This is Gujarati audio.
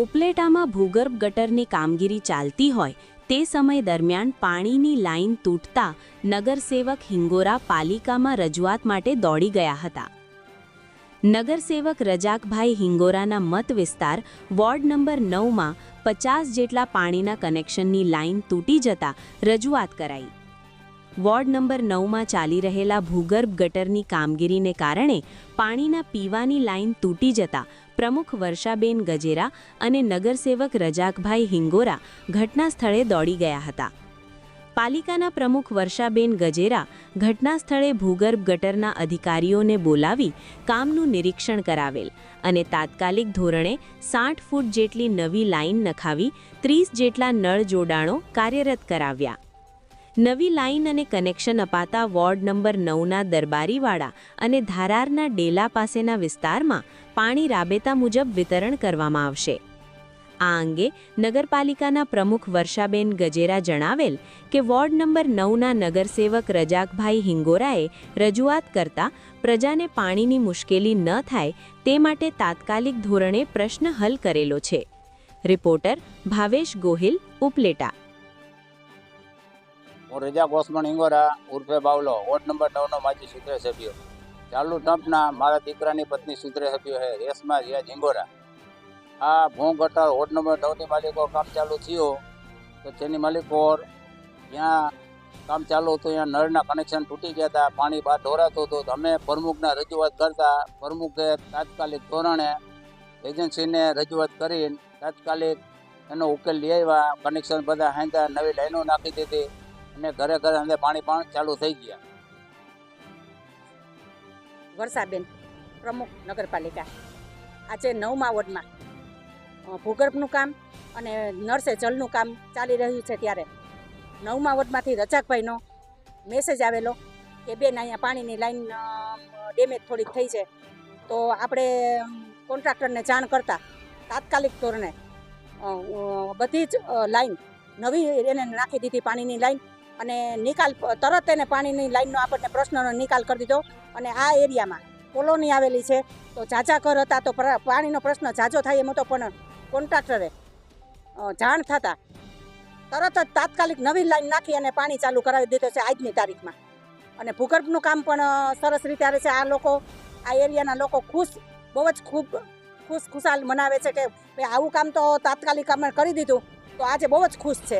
ઉપલેટામાં ભૂગર્ભ ગટરની કામગીરી ચાલતી હોય તે સમય દરમિયાન પાણીની લાઇન તૂટતા નગરસેવક હિંગોરા પાલિકામાં રજૂઆત માટે દોડી ગયા હતા. નગરસેવક રજાકભાઈ હિંગોરાના મત વિસ્તાર વોર્ડ નંબર નવમાં પચાસ જેટલા પાણીના કનેક્શનની લાઇન તૂટી જતા રજૂઆત કરાઈ. વોર્ડ નંબર નવમાં ચાલી રહેલા ભૂગર્ભ ગટરની કામગીરીને કારણે પાણીના પીવાની લાઇન તૂટી જતા પ્રમુખ વર્ષાબેન ગજેરા અને નગરસેવક રજાકભાઈ હિંગોરા ઘટના સ્થળે દોડી ગયા હતા. પાલિકાના પ્રમુખ વર્ષાબેન ગજેરા ઘટના સ્થળે ભૂગર્ભ ગટરના અધિકારીઓને બોલાવી કામનું નિરીક્ષણ કરાવેલ અને તાત્કાલિક ધોરણે સાઠ ફૂટ જેટલી નવી લાઇન નખાવી ત્રીસ જેટલા નળ જોડાણો કાર્યરત કરાવ્યા. નવી લાઇન અને કનેક્શન અપાતા વોર્ડ નંબર નવના દરબારીવાડા અને ધારારના ડેલા પાસેના વિસ્તારમાં પાણી રાબેતા મુજબ વિતરણ કરવામાં આવશે. આ અંગે નગરપાલિકાના પ્રમુખ વર્ષાબેન ગજેરા જણાવેલ કે વોર્ડ નંબર નવના નગરસેવક રજાકભાઈ હિંગોરાએ રજૂઆત કરતા પ્રજાને પાણીની મુશ્કેલી ન થાય તે માટે તાત્કાલિક ધોરણે પ્રશ્ન હલ કરેલો છે. રિપોર્ટર ભાવેશ ગોહિલ, ઉપલેટા. હું રજા ગોસમણ ઇંગોરા ઉર્ફે બાવલો. વોર્ડ નંબર નવનો માજી સૂત્ર સભ્યો. ચાલુ ટંપના મારા દીકરાની પત્ની સૂત્ર સભ્યો છે. રેશમા રિયાજ હિંગોરા. આ ભૂ ગટર વોર્ડ નંબર નવની માલિકો કામ ચાલુ થયું તો તેની માલિકો ત્યાં કામ ચાલુ હતું, ત્યાં નળના કનેક્શન તૂટી ગયા હતા, પાણી બહાર ઢોરાતું હતું. તો અમે પ્રમુખને રજૂઆત કરતા પ્રમુખે તાત્કાલિક ધોરણે એજન્સીને રજૂઆત કરીને તાત્કાલિક એનો ઉકેલ લઈ આવ્યા. કનેક્શન બધા હાંધા, નવી લાઈનો નાખી દીધી. અને ઘરે ઘરે અંદર પાણી પણ ચાલુ થઈ ગયા. વર્ષાબેન, પ્રમુખ નગરપાલિકા, આજે નવમા વોર્ડમાં ભૂગર્ભનું કામ અને નર્સે જલનું કામ ચાલી રહ્યું છે ત્યારે. નવમા વોર્ડમાંથી રજાકભાઈનો મેસેજ આવેલો કે બેન, અહીંયા પાણીની લાઈન ડેમેજ થોડીક થઈ છે. તો આપણે કોન્ટ્રાક્ટરને જાણ કરતાં તાત્કાલિક ધોરણે બધી જ લાઈન નવી એને નાખી દીધી પાણીની લાઈન અને નિકાલ, તરત એને પાણીની લાઈનનો આપણને પ્રશ્નનો નિકાલ કરી દીધો. અને આ એરિયામાં કોલોની આવેલી છે. તો ઝાઝા ઘર હતા તો પાણીનો પ્રશ્ન ઝાઝો થાય એમ હતો, પણ કોન્ટ્રાક્ટરે જાણ થતાં તરત જ તાત્કાલિક નવી લાઈન નાખી અને પાણી ચાલુ કરાવી દીધો છે આજની તારીખમાં. અને ભૂગર્ભનું કામ પણ સરસ રીતે આવે છે. આ લોકો, આ એરિયાના લોકો ખુશ, બહુ જ ખૂબ ખુશ ખુશાલ મનાવે છે કે આવું કામ તો તાત્કાલિક અમે કરી દીધું. તો આજે બહુ જ ખુશ છે.